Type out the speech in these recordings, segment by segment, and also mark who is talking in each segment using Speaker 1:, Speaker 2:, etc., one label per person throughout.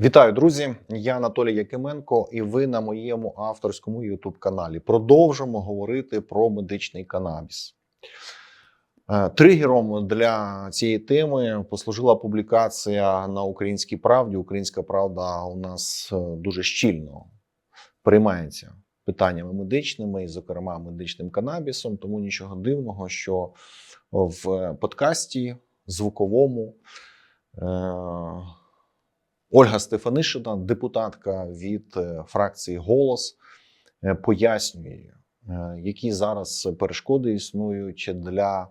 Speaker 1: Вітаю, друзі! Я Анатолій Якименко, і ви на моєму авторському youtube каналі продовжимо говорити про медичний канабіс. Е, Тригером для цієї теми послужила публікація на Українській правді. Українська правда у нас е, дуже щільно приймається питаннями медичними, і, зокрема, медичним канабісом. Тому нічого дивного, що в подкасті звуковому. Ольга Стефанишина, депутатка від е, фракції Голос, е, пояснює, е, які зараз перешкоди існують для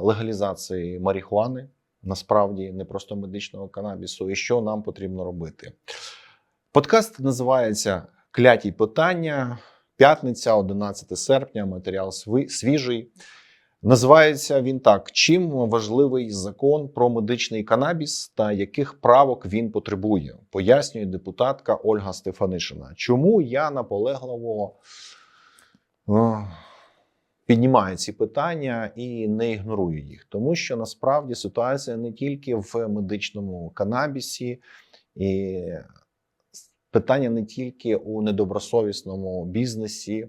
Speaker 1: легалізації марихуани, насправді не просто медичного канабісу, і що нам потрібно робити. Подкаст називається Кляті питання. П'ятниця, 11 серпня, матеріал свіжий. Називається він так: чим важливий закон про медичний канабіс та яких правок він потребує, пояснює депутатка Ольга Стефанишина. Чому я наполегливо е, піднімаю ці питання і не ігнорую їх? Тому що насправді ситуація не тільки в медичному канабісі, і питання не тільки у недобросовісному бізнесі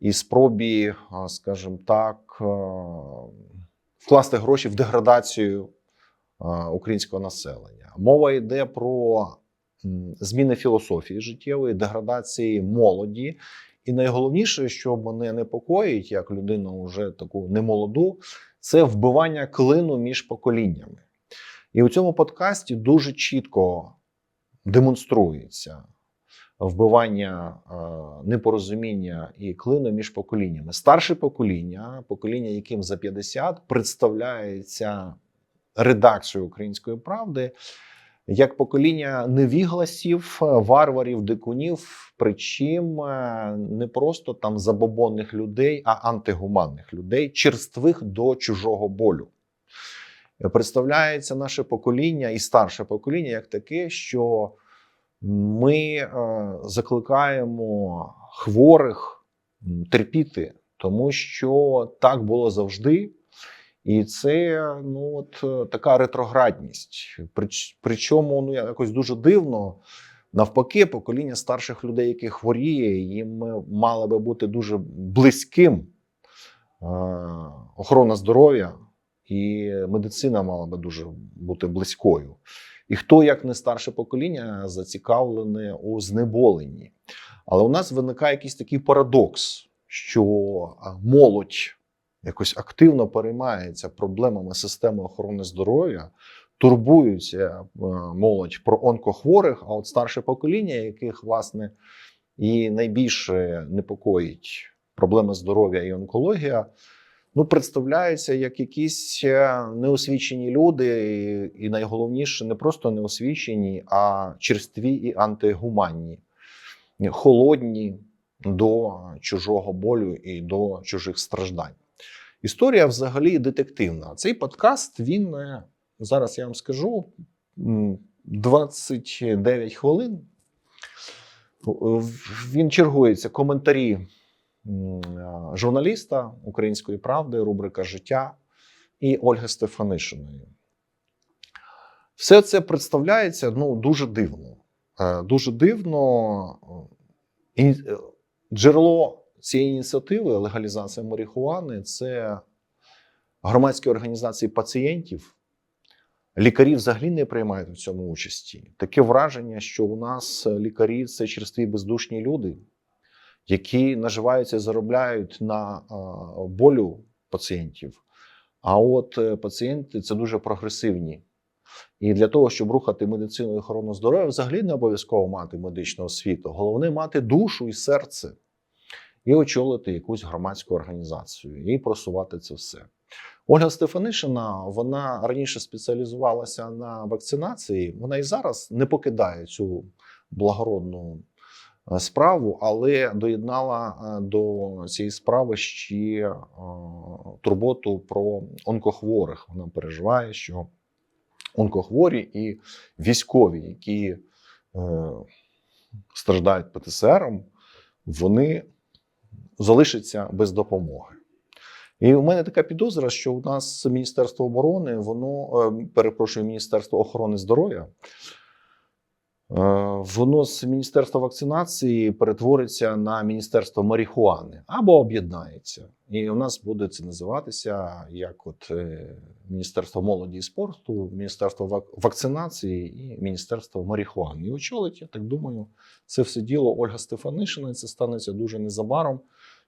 Speaker 1: і спробі, скажімо так, вкласти гроші в деградацію українського населення. Мова йде про зміни філософії життєвої, деградації молоді. І найголовніше, що мене непокоїть, як людину вже таку немолоду, це вбивання клину між поколіннями. І у цьому подкасті дуже чітко демонструється вбивання е, непорозуміння і клину між поколіннями. Старше покоління, покоління, яким за 50, представляється редакцією української правди як покоління невігласів, варварів, дикунів, причим е, не просто там забобонних людей, а антигуманних людей, черствих до чужого болю. Представляється наше покоління і старше покоління як таке, що ми е, закликаємо хворих терпіти, тому що так було завжди. І це ну, от, е, така ретроградність. Причому ну, якось дуже дивно. Навпаки, покоління старших людей, які хворіє, їм е, мало би бути дуже близьким охорона здоров'я, і медицина мала би дуже бути близькою. І хто, як не старше покоління, зацікавлене у знеболенні. Але у нас виникає якийсь такий парадокс, що молодь якось активно переймається проблемами системи охорони здоров'я, турбуються е, молодь про онкохворих, а от старше покоління, яких, власне, і найбільше непокоїть проблеми здоров'я і онкологія, ну, представляються як якісь е, неосвічені люди, і, найголовніше, не просто неосвічені, а черстві і антигуманні, холодні до чужого болю і до чужих страждань. Історія взагалі детективна. Цей подкаст він е, зараз я вам скажу м, 29 хвилин. Він чергується коментарі журналіста Української правди, рубрика Життя і Ольги Стефанишиної. Все це представляється ну, дуже дивно. Е, Дуже дивно. Е, е, Джерело цієї ініціативи легалізація марихуани це громадські організації пацієнтів. Лікарі взагалі не приймають в цьому участі. Таке враження, що у нас лікарі це черстві бездушні люди, які наживаються і заробляють на болю пацієнтів. А от е, пацієнти це дуже прогресивні. І для того, щоб рухати медицину і охорону здоров'я, взагалі не обов'язково мати медичну освіту. Головне мати душу і серце і очолити якусь громадську організацію і просувати це все. Ольга Стефанишина вона раніше спеціалізувалася на вакцинації. Вона і зараз не покидає цю благородну е, справу, але доєднала е, до цієї справи ще е, турботу про онкохворих. Вона переживає, що онкохворі і військові, які е, страждають ПТСРом, вони залишаться без допомоги. І у мене така підозра, що у нас Міністерство оборони, воно е, перепрошую, Міністерство охорони здоров'я, воно з Міністерства вакцинації перетвориться на Міністерство марихуани або об'єднається. І у нас буде це називатися як от е, Міністерство молоді і спорту, Міністерство вакцинації і Міністерство марихуани. І очолить, я так думаю, це все діло Ольга Стефанишина. Це станеться дуже незабаром.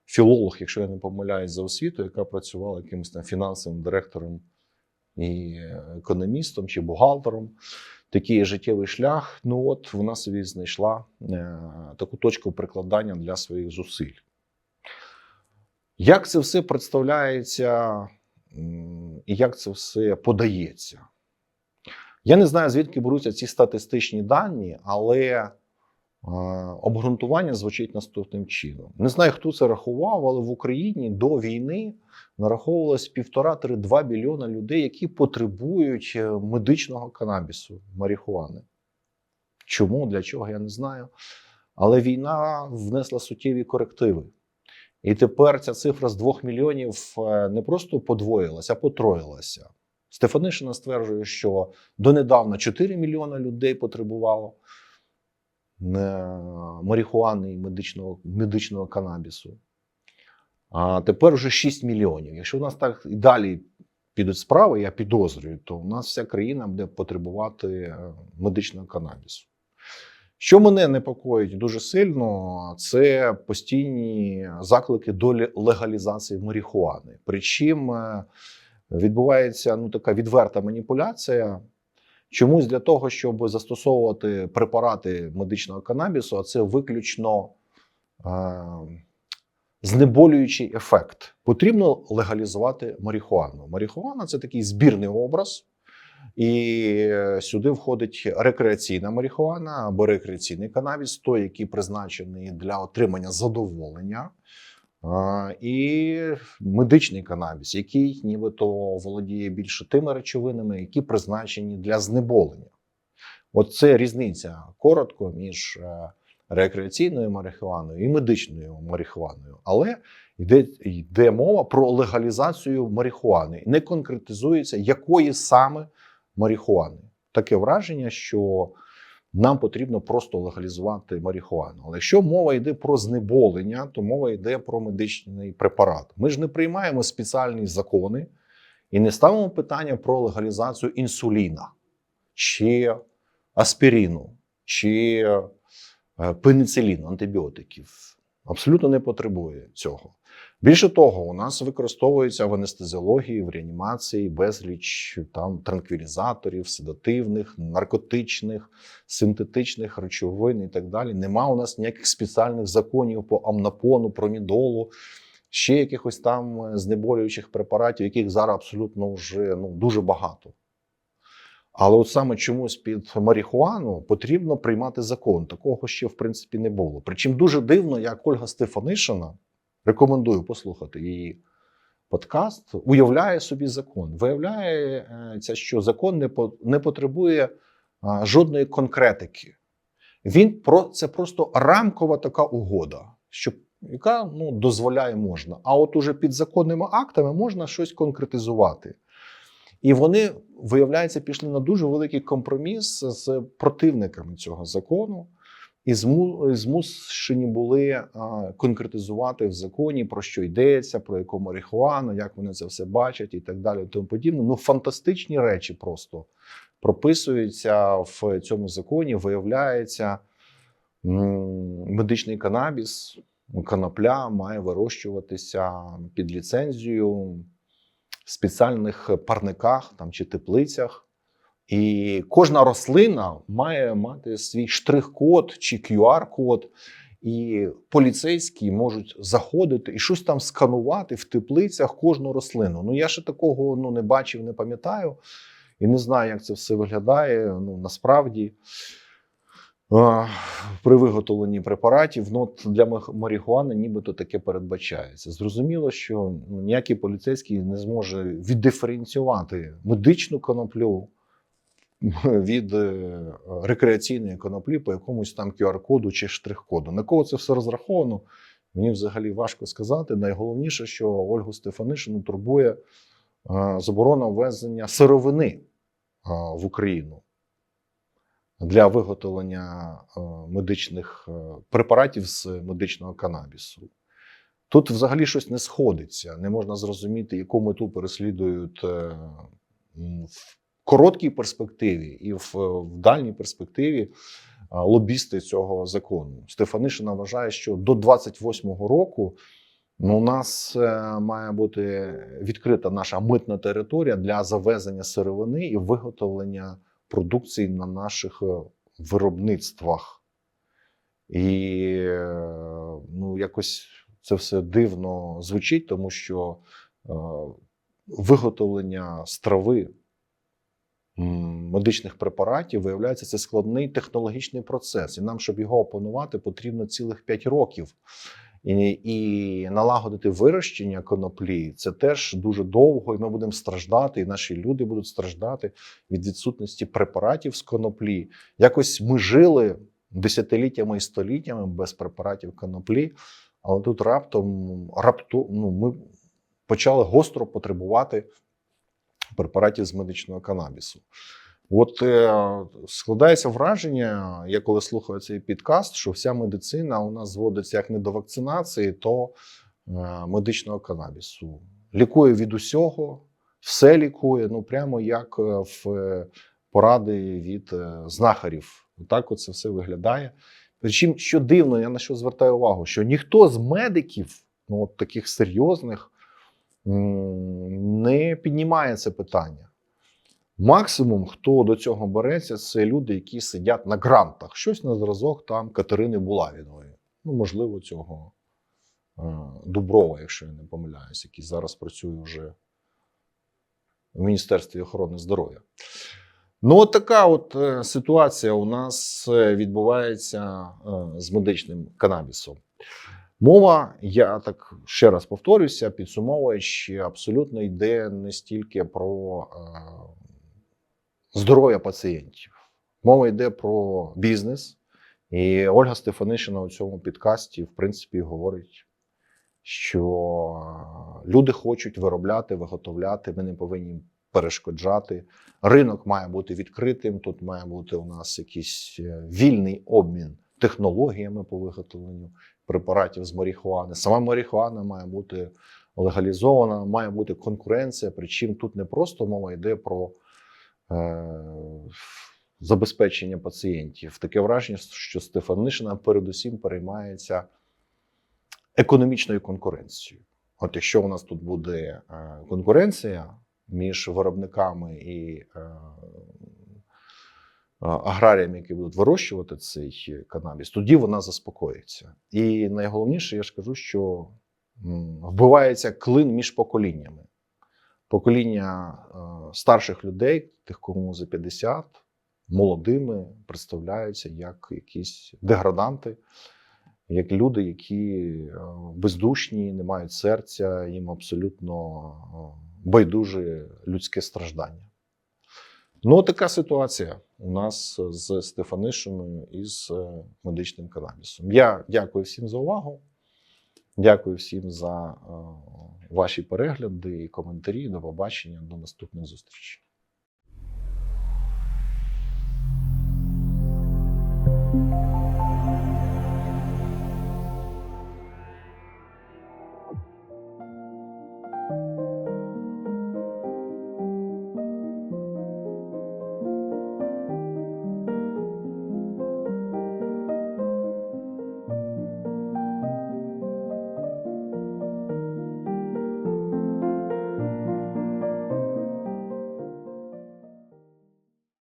Speaker 1: Філолог, якщо я не помиляюсь за освіту, яка працювала якимось там фінансовим директором і економістом чи бухгалтером. Такий життєвий шлях. Ну от вона собі знайшла е, таку точку прикладання для своїх зусиль. Як це все представляється і як це все подається? Я не знаю, звідки беруться ці статистичні дані, але обґрунтування звучить наступним чином. Не знаю, хто це рахував, але в Україні до війни нараховувалось півтора-три-два мільйона людей, які потребують е, медичного канабісу, марихуани. Чому, для чого, я не знаю. Але війна внесла суттєві корективи. І тепер ця цифра з 2 мільйонів е, не просто подвоїлася, а потроїлася. Стефанишина стверджує, що донедавна 4 мільйона людей потребувало е, марихуани і медичного, медичного канабісу. А тепер вже 6 мільйонів. Якщо у нас так і далі підуть справи, я підозрюю, то у нас вся країна буде потребувати е, медичного канабісу. Що мене непокоїть дуже сильно, це постійні заклики до легалізації марихуани. Причому е, відбувається ну, така відверта маніпуляція. Чомусь для того, щоб застосовувати препарати медичного канабісу, а це виключно е, знеболюючий ефект. Потрібно легалізувати марихуану. Марихуана це такий збірний образ, і сюди входить рекреаційна марихуана або рекреаційний канабіс, той, який призначений для отримання задоволення. І медичний канабіс, який нібито володіє більше тими речовинами, які призначені для знеболення. От це різниця коротко між е, рекреаційною марихуаною і медичною марихуаною. Але йде, йде мова про легалізацію марихуани. Не конкретизується, якої саме марихуани. Таке враження, що нам потрібно просто легалізувати марихуану. Але якщо мова йде про знеболення, то мова йде про медичний препарат. Ми ж не приймаємо спеціальні закони і не ставимо питання про легалізацію інсуліна чи аспіріну, чи е, пенициліну, антибіотиків. Абсолютно не потребує цього. Більше того, у нас використовується в анестезіології, в реанімації безліч там транквілізаторів, седативних, наркотичних, синтетичних речовин і так далі. Нема у нас ніяких спеціальних законів по амнапону, промідолу, ще якихось там е, знеболюючих препаратів, яких зараз абсолютно вже ну, дуже багато. Але от саме чомусь під марихуану потрібно приймати закон. Такого ще в принципі не було. Причому дуже дивно, як Ольга Стефанишина, рекомендую послухати її подкаст, уявляє собі закон. Виявляється, що закон не, не потребує а, жодної конкретики. Він про це просто рамкова така угода, що, яка ну, дозволяє можна. А от уже під законними актами можна щось конкретизувати. І вони, виявляється, пішли на дуже великий компроміс з противниками цього закону, і змушені були конкретизувати в законі, про що йдеться, про яку марихуану, як вони це все бачать і так далі. Тому подібне. Ну, фантастичні речі просто прописуються в цьому законі. Виявляється, медичний канабіс, конопля має вирощуватися під ліцензією в спеціальних парниках там, чи теплицях. І кожна рослина має мати свій штрих-код чи QR-код. І поліцейські можуть заходити і щось там сканувати в теплицях кожну рослину. Ну я ще такого ну, не бачив, не пам'ятаю і не знаю, як це все виглядає. Ну насправді при виготовленні препаратів ну, для марихуани нібито таке передбачається. Зрозуміло, що ну, ніякий поліцейський не зможе віддиференціювати медичну коноплю від е, рекреаційної коноплі по якомусь там QR-коду чи штрих-коду. На кого це все розраховано? Мені взагалі важко сказати. Найголовніше, що Ольгу Стефанишину турбує е, заборона ввезення сировини е, в Україну. для виготовлення медичних препаратів з медичного канабісу. Тут взагалі щось не сходиться. Не можна зрозуміти, яку мету переслідують короткій перспективі і в, в дальній перспективі лобісти цього закону. Стефанишина вважає, що до 28-го року ну, у нас е, має бути відкрита наша митна територія для завезення сировини і виготовлення продукції на наших е, виробництвах. І е, ну, якось це все дивно звучить, тому що е, виготовлення страви медичних препаратів виявляється це складний технологічний процес. І нам, щоб його опанувати, потрібно цілих 5 років. І, і налагодити вирощення коноплі це теж дуже довго, і ми будемо страждати, і наші люди будуть страждати від відсутності препаратів з коноплі. Якось ми жили десятиліттями і століттями без препаратів коноплі, але тут раптом рапту, ну, ми почали гостро потребувати препаратів з медичного канабісу. От е, складається враження, я коли слухаю цей підкаст, що вся медицина у нас зводиться як не до вакцинації, то е, медичного канабісу. Лікує від усього, все лікує, ну прямо як е, в поради від знахарів. Так це все виглядає. Причому, що дивно, я на що звертаю увагу, що ніхто з медиків, ну от таких серйозних, не піднімає це питання. Максимум, хто до цього береться, це люди, які сидять на грантах. Щось на зразок там Катерини Булавіної. Ну, можливо, цього е, Дуброва, якщо я не помиляюсь, який зараз працює вже в Міністерстві охорони здоров'я. Ну, от така от е, ситуація у нас е, відбувається з медичним канабісом. Мова, я так ще раз повторюся, підсумовуючи, абсолютно йде не стільки про е, здоров'я пацієнтів. Мова йде про бізнес. І Ольга Стефанишина у цьому підкасті, в принципі, говорить, що люди хочуть виробляти, виготовляти, ми не повинні перешкоджати. Ринок має бути відкритим. Тут має бути у нас якийсь е, вільний обмін технологіями по виготовленню препаратів з марихуани. Сама марихуана має бути легалізована, має бути конкуренція. Причому тут не просто мова йде про е, забезпечення пацієнтів. Таке враження, що Стефанишина передусім переймається економічною конкуренцією. От якщо у нас тут буде е, конкуренція між виробниками і е, аграріями, які будуть вирощувати цей канабіс, тоді вона заспокоїться. І найголовніше, я ж кажу, що вбивається клин між поколіннями. Покоління старших людей, тих, кому за 50, молодими представляються як якісь деграданти, як люди, які бездушні, не мають серця, їм абсолютно байдуже людське страждання. Ну, така ситуація у нас з Стефанишиною і з е, медичним канабісом. Я дякую всім за увагу. Дякую всім за е, ваші перегляди і коментарі. До побачення, до наступних зустрічей.